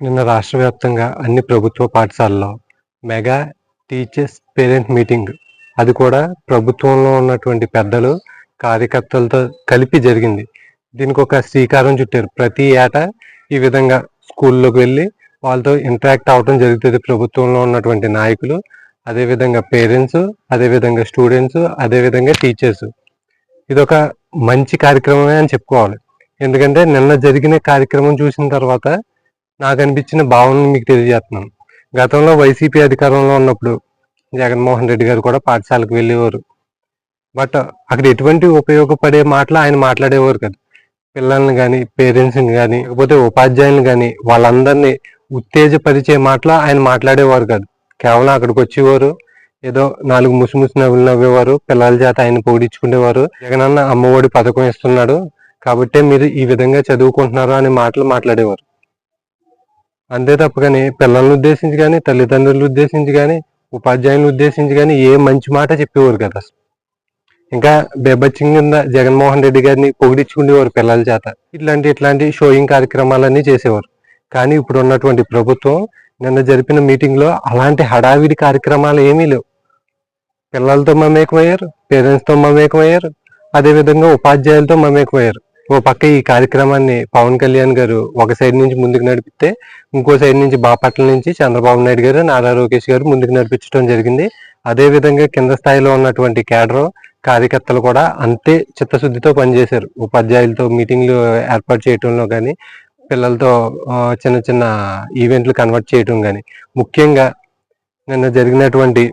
నిన్న రాష్ట్ర వ్యాప్తంగా అన్ని ప్రభుత్వ పాఠశాలల్లో మెగా టీచర్స్ పేరెంట్ మీటింగ్. అది కూడా ప్రభుత్వంలో ఉన్నటువంటి పెద్దలు కార్యకర్తలతో కలిపి జరిగింది. దీనికి ఒక శ్రీకారం చుట్టారు. ప్రతి ఏటా ఈ విధంగా స్కూల్లోకి వెళ్ళి వాళ్ళతో ఇంటరాక్ట్ అవ్వడం జరుగుతుంది ప్రభుత్వంలో ఉన్నటువంటి నాయకులు. అదేవిధంగా పేరెంట్స్ అదేవిధంగా స్టూడెంట్స్ అదేవిధంగా టీచర్స్. ఇది ఒక మంచి కార్యక్రమమే అని చెప్పుకోవాలి. ఎందుకంటే నిన్న జరిగిన కార్యక్రమం చూసిన తర్వాత నాకు అనిపించిన భావనను మీకు తెలియజేస్తున్నాను. గతంలో వైసీపీ అధికారంలో ఉన్నప్పుడు జగన్మోహన్ రెడ్డి గారు కూడా పాఠశాలకు వెళ్ళేవారు. బట్ అక్కడ ఎటువంటి ఉపయోగపడే మాటలు ఆయన మాట్లాడేవారు కదా. పిల్లల్ని కానీ పేరెంట్స్ని కానీ లేకపోతే ఉపాధ్యాయులను కానీ వాళ్ళందరినీ ఉత్తేజపరిచే మాటలు ఆయన మాట్లాడేవారు కాదు. కేవలం అక్కడికి వచ్చేవారు ఏదో నాలుగు ముసిముసి ముసి నవ్వులు నవ్వేవారు పిల్లల చేత ఆయన పోడించుకునేవారు జగనన్న అమ్మఒడి పథకం ఇస్తున్నాడు కాబట్టే మీరు ఈ విధంగా చదువుకుంటున్నారు అనే మాటలు మాట్లాడేవారు. అంతే తప్ప కానీ పిల్లల్ని ఉద్దేశించి కానీ తల్లిదండ్రులను ఉద్దేశించి కానీ ఉపాధ్యాయులను ఉద్దేశించి కానీ ఏ మంచి మాట చెప్పేవారు కదా. ఇంకా బేబచ్చం కింద జగన్మోహన్ రెడ్డి గారిని పొగిడించుకునేవారు పిల్లల చేత. ఇట్లాంటి ఇట్లాంటి షోయింగ్ కార్యక్రమాలన్నీ చేసేవారు. కానీ ఇప్పుడు ఉన్నటువంటి ప్రభుత్వం నిన్న జరిపిన మీటింగ్లో అలాంటి హడావిడి కార్యక్రమాలు ఏమీ లేవు. పిల్లలతో మమేకమయ్యారు పేరెంట్స్తో మమేకమయ్యారు అదేవిధంగా ఉపాధ్యాయులతో మమేకమయ్యారు. ఓ పక్క ఈ కార్యక్రమాన్ని పవన్ కళ్యాణ్ గారు ఒక సైడ్ నుంచి ముందుకు నడిపితే ఇంకో సైడ్ నుంచి బాపట్ల నుంచి చంద్రబాబు నాయుడు గారు నారా లోకేష్ గారు ముందుకు నడిపించడం జరిగింది. అదే విధంగా కింద స్థాయిలో ఉన్నటువంటి కేడర్ కార్యకర్తలు కూడా అంతే చిత్తశుద్ధితో పనిచేశారు. ఉపాధ్యాయులతో మీటింగ్లు ఏర్పాటు చేయడంలో కానీ పిల్లలతో చిన్న చిన్న ఈవెంట్లు కన్వర్ట్ చేయడం కానీ ముఖ్యంగా నిన్న జరిగినటువంటి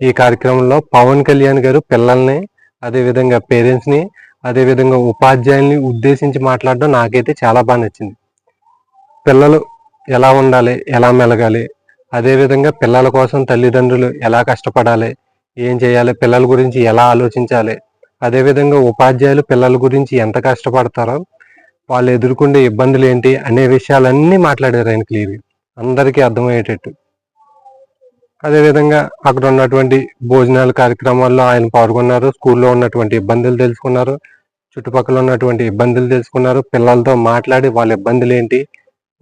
ఈ కార్యక్రమంలో పవన్ కళ్యాణ్ గారు పిల్లల్ని అదేవిధంగా పేరెంట్స్ని అదేవిధంగా ఉపాధ్యాయుల్ని ఉద్దేశించి మాట్లాడడం నాకైతే చాలా బాగా నచ్చింది. పిల్లలు ఎలా ఉండాలి ఎలా మెలగాలి అదేవిధంగా పిల్లల కోసం తల్లిదండ్రులు ఎలా కష్టపడాలి ఏం చేయాలి పిల్లల గురించి ఎలా ఆలోచించాలి అదేవిధంగా ఉపాధ్యాయులు పిల్లల గురించి ఎంత కష్టపడతారో వాళ్ళు ఎదుర్కొండే ఇబ్బందులు ఏంటి అనే విషయాలన్నీ మాట్లాడారు ఆయన క్లియర్గా. అందరికీ అర్థమయ్యేటట్టు. అదేవిధంగా అక్కడ ఉన్నటువంటి భోజనాల కార్యక్రమాల్లో ఆయన పాల్గొన్నారు స్కూల్లో ఉన్నటువంటి ఇబ్బందులు తెలుసుకున్నారు చుట్టుపక్కల ఉన్నటువంటి ఇబ్బందులు తెలుసుకున్నారు. పిల్లలతో మాట్లాడి వాళ్ళ ఇబ్బందులు ఏంటి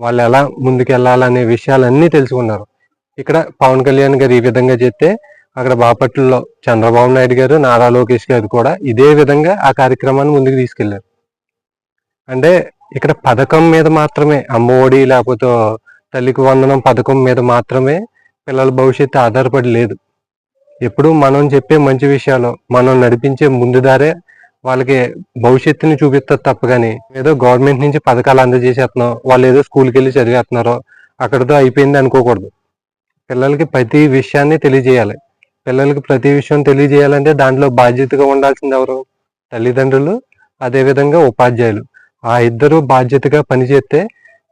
వాళ్ళు ఎలా ముందుకెళ్ళాలనే విషయాలన్నీ తెలుసుకున్నారు. ఇక్కడ పవన్ కళ్యాణ్ గారు ఈ విధంగా చెప్తే అక్కడ బాపట్లలో చంద్రబాబు నాయుడు గారు నారా లోకేష్ గారు కూడా ఇదే విధంగా ఆ కార్యక్రమాన్ని ముందుకు తీసుకెళ్ళారు. అంటే ఇక్కడ పథకం మీద మాత్రమే అమ్మఒడి లేకపోతే తల్లికి వందనం పథకం మీద మాత్రమే పిల్లల భవిష్యత్తు ఆధారపడి లేదు. ఎప్పుడు మనం చెప్పే మంచి విషయాలు మనం నడిపించే ముందు దారే వాళ్ళకి భవిష్యత్తుని చూపిస్తారు తప్ప కానీ. ఏదో గవర్నమెంట్ నుంచి పథకాలు అందజేసేస్తున్నాం వాళ్ళు ఏదో స్కూల్కి వెళ్ళి చదివేస్తున్నారో అక్కడితో అయిపోయింది అనుకోకూడదు. పిల్లలకి ప్రతి విషయాన్ని తెలియజేయాలి. పిల్లలకి ప్రతి విషయం తెలియజేయాలంటే దాంట్లో బాధ్యతగా ఉండాల్సింది ఎవరు? తల్లిదండ్రులు అదేవిధంగా ఉపాధ్యాయులు. ఆ ఇద్దరు బాధ్యతగా పనిచేస్తే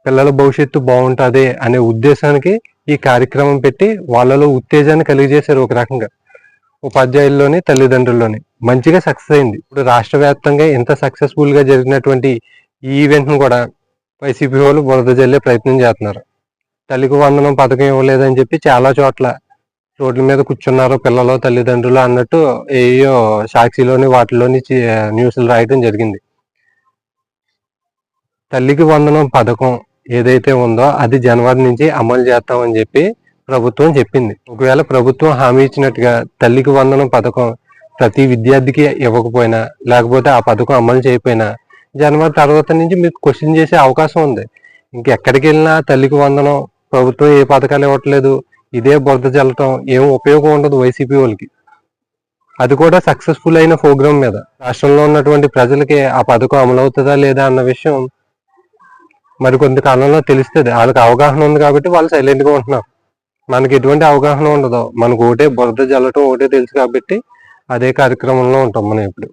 పిల్లల భవిష్యత్తు బాగుంటుంది అనే ఉద్దేశానికి ఈ కార్యక్రమం పెట్టి వాళ్ళలో ఉత్తేజాన్ని కలిగజేశారు ఒక రకంగా. ఉపాధ్యాయుల్లోని తల్లిదండ్రుల్లోని. మంచిగా సక్సెస్ అయింది. ఇప్పుడు రాష్ట్ర వ్యాప్తంగా ఇంత సక్సెస్ఫుల్గా జరిగినటువంటి ఈ ఈవెంట్ను కూడా వైసీపీ వాళ్ళు బురద జల్లే ప్రయత్నం చేస్తున్నారు. తల్లికి వందనం పథకం ఇవ్వలేదని చెప్పి చాలా చోట్ల రోడ్ల మీద కూర్చున్నారు పిల్లలు తల్లిదండ్రులు అన్నట్టు ఏయో సాక్షిలోని వాటిలోని న్యూస్లు రాయడం జరిగింది. తల్లికి వందనం పథకం ఏదైతే ఉందో అది జనవరి నుంచి అమలు చేస్తామని చెప్పి ప్రభుత్వం చెప్పింది. ఒకవేళ ప్రభుత్వం హామీ ఇచ్చినట్టుగా తల్లికి వందనం పథకం ప్రతి విద్యార్థికి ఇవ్వకపోయినా లేకపోతే ఆ పథకం అమలు చేయకపోయినా జనవరి తర్వాత నుంచి మీకు క్వశ్చన్ చేసే అవకాశం ఉంది. ఇంకెక్కడికి వెళ్ళినా తల్లికి వందనం ప్రభుత్వం ఏ పథకాలు ఇవ్వట్లేదు ఇదే బురద చల్లటం ఏం ఉపయోగం ఉండదు వైసీపీ వాళ్ళకి. అది కూడా సక్సెస్ఫుల్ అయిన ప్రోగ్రామ్ మీద. రాష్ట్రంలో ఉన్నటువంటి ప్రజలకి ఆ పథకం అమలవుతుందా లేదా అన్న విషయం మరి కొంత కాలంలో తెలుస్తుంది. వాళ్ళకి అవగాహన ఉంది కాబట్టి వాళ్ళు సైలెంట్గా ఉంటున్నారు. మనకి ఎటువంటి అవగాహన ఉండదు. మనకు ఒకటే బురద జల్లటం ఒకటే తెలుసు కాబట్టి అదే కార్యక్రమంలో ఉంటాం మనం ఇప్పుడు